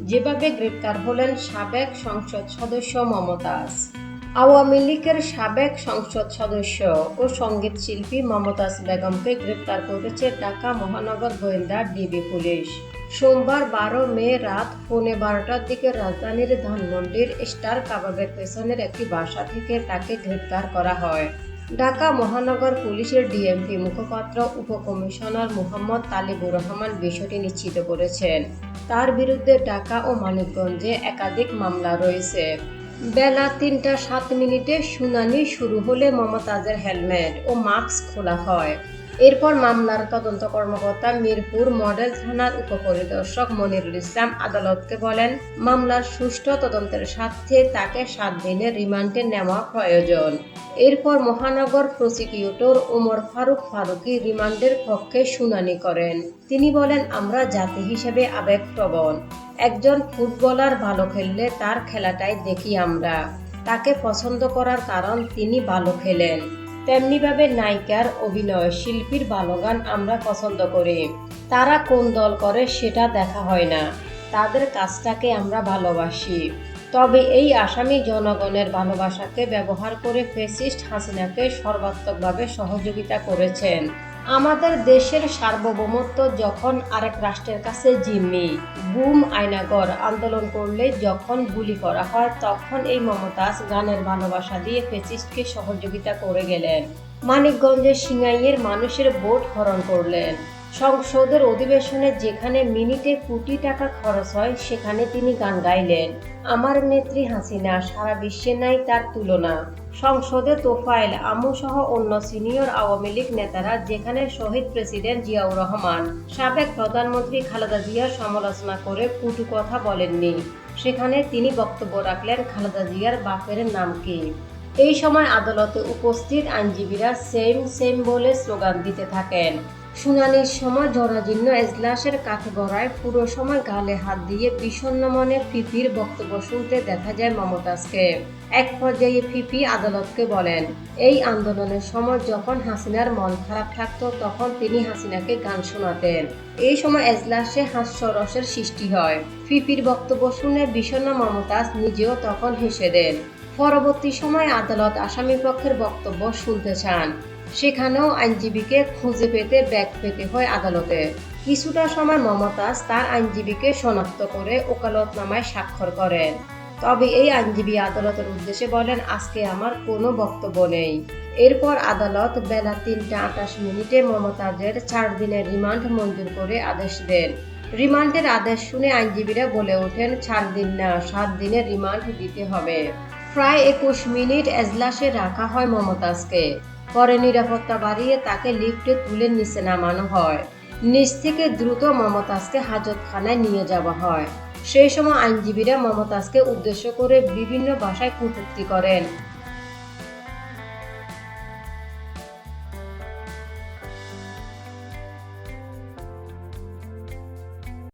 যেভাবে গ্রেপ্তার হলেন সাবেক সংসদ সদস্য মমতাজ আওয়ামী লীগের সাবেক সংসদ সদস্য ও সংগীত শিল্পী মমতাজ বেগমকে গ্রেপ্তার করেছে ঢাকা মহানগর গোয়েন্দা ডিবি পুলিশ। সোমবার বারো মে রাত পৌনে বারোটার দিকে রাজধানীর ধানমন্ডির স্টার কাবাবের পেছনের একটি বাসা থেকে তাকে গ্রেপ্তার করা হয়। ঢাকা মহানগর পুলিশের ডিএমপি মুখপাত্র, উপকমিশনার মোহাম্মদ তালিবুর রহমান বিষয়টি নিশ্চিত করেছেন। তার বিরুদ্ধে ঢাকা ও মানিকগঞ্জে একাধিক মামলা রয়েছে। বেলা তিনটা সাত মিনিটে শুনানি শুরু হলে মমতাজের হেলমেট ও মাস্ক খোলা হয়। এরপর মামলার তদন্ত কর্মকর্তা মিরপুর মডেল থানার উপপরিদর্শক মনিরুল ইসলাম আদালতকে বলেন, মামলার সুষ্ঠু তদন্তের স্বার্থে তাকে সাত দিনের রিমান্ডে নেওয়া প্রয়োজন। এরপর মহানগর প্রসিকিউটর ওমর ফারুক ফারুকি রিমান্ডের পক্ষে শুনানি করেন। তিনি বলেন, আমরা জাতি হিসেবে আবেগপ্রবণ। একজন ফুটবলার ভালো খেললে তার খেলাটাই দেখি আমরা। তাকে পছন্দ করার কারণ তিনি ভালো খেলেন। তেমনিভাবে নায়িকার অভিনয় শিল্পীর ভালো গান আমরা পছন্দ করি। তারা কোন দল করে সেটা দেখা হয় না। তাদের কাজটাকে আমরা ভালোবাসি। তবে এই আসামি জনগণের ভালোবাসাকে ব্যবহার করে ফেসিস্ট হাসিনাকে সর্বাত্মকভাবে সহযোগিতা করেছেন। আমাদের দেশের সার্বভৌমত্ব যখন আরেক রাষ্ট্রের কাছে জিম্মি গুম আয়নাগর আন্দোলন করলে যখন গুলি করা হয়, তখন এই মমতাজ গানের ভালোবাসা দিয়ে ফেসিস্টকে সহযোগিতা করে গেলেন। মানিকগঞ্জের সিঙ্গাইয়ের মানুষের ভোট হরণ করলেন। সংসদের অধিবেশনে যেখানে মিনিটে কোটি টাকা খরচ হয়, সেখানে তিনি গান গাইলেন। আমার নেত্রী হাসিনা সারা বিশ্বে নাই তার তুলনা। সংসদে তোফায়েল আমু সহ অন্য সিনিয়র আওয়ামী লীগ নেতারা, যেখানে শহীদ প্রেসিডেন্ট জিয়াউর রহমান, সাবেক প্রধানমন্ত্রী খালেদা জিয়ার সমালোচনা করে কুটু কথা বলেননি। সেখানে তিনি বক্তব্য রাখলেন খালেদা জিয়ার বাপের নাম কি। এই সময় আদালতে উপস্থিত আইনজীবীরা সেম সেম বলে স্লোগান দিতে থাকেন। শুনানির সময় জরাজীর্ণ এজলাসের কাঠগড়ায় পুরো সময় গালে হাত দিয়ে বিষণ্ণ মনে ফিফির বক্তব্য শুনতে দেখা যায় মমতাজকে। এক পর্যায়ে ফিফি আদালতকে বলেন, এই আন্দোলনের সময় যখন হাসিনার মন খারাপ থাকতো, তখন তিনি হাসিনাকে গান শোনাতেন। এই সময় এজলাসে হাস্যরসের সৃষ্টি হয়। ফিফির বক্তব্য শুনে বিষণ্ণ মমতাজ নিজেও তখন হেসে দেন। পরবর্তী সময় আদালত আসামি পক্ষের বক্তব্য শুনতে চান। সেখানেও আইনজীবীকে খুঁজে পেতে ব্যাগ পেতে হয় আদালতে। কিছুটা সময় মমতাজ তার আইনজীবীকে শনাক্ত করে ওকালতনামায় স্বাক্ষর করেন। তবে এই আইনজীবী আদালতের উদ্দেশ্যে বলেন, আজকে আমার কোনো বক্তব্য নেই। এরপর আদালত বেলা তিনটা আঠাশ মিনিটে মমতাজের চার দিনের রিমান্ড মঞ্জুর করে আদেশ দেন। রিমান্ডের আদেশ শুনে আইনজীবীরা বলে ওঠেন, চার দিন না, সাত দিনের রিমান্ড দিতে হবে। প্রায় একুশ মিনিট এজলাসে রাখা হয় মমতাজকে। পরে নিরাপত্তা বাড়িয়ে তাকে লিফটে তুলে নিচে নামানো হয়। নিচ থেকে দ্রুত মমতাজকে হাজতখানায় নিয়ে যাওয়া হয়। সেই সময় আইনজীবীরা মমতাজকে উদ্দেশ্য করে বিভিন্ন ভাষায় কটূক্তি করেন।